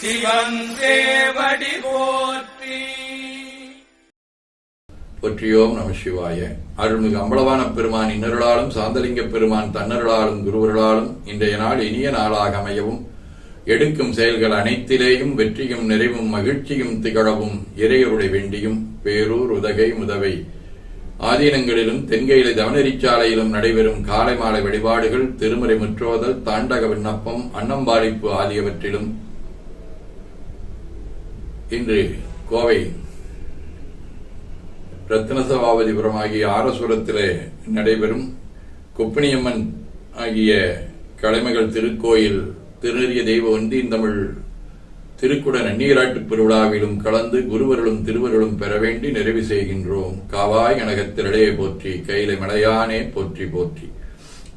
சிவன் தேவடி போற்றி. போற்றியோம் நம சிவாய. அருள்மிகு அம்பலவான பெருமான் இன்னருளாலும் சாந்தலிங்க பெருமான் தன்னருளாலும் குருவருளாலும் இன்றைய நாள் இனிய நாளாக அமையவும் எடுக்கும் செயல்கள் அனைத்திலேயும் வெற்றியும் நிறைவும் மகிழ்ச்சியும் திகழவும் இறையருளை வேண்டியும் பேரூர் உதகை முதவை. ஆதீனங்களிலும் தென்கையிலை தவனரிச்சாலையிலும் நடைபெறும் காலை மாலை வழிபாடுகள் திருமறை முற்றோதல் தாண்டக விண்ணப்பம் அன்னம்பாளிப்பு ஆகியவற்றிலும் இன்று கோவை ரத்னசபாபதிபுரம் ஆகிய ஆரசுரத்திலே நடைபெறும் கொப்பினியம்மன் ஆகிய கலைமகள் திருக்கோயில் திருநெறிய தெய்வ ஒன்றின் தமிழ் திருக்குட நன்னீராட்டுப் பெருவிழாவிலும் கலந்து குருவர்களும் திருவர்களும் பெற வேண்டி நிறைவு செய்கின்றோம். காவாய் கனகத்திரளே போற்றி கையில மலையானே போற்றி போற்றி.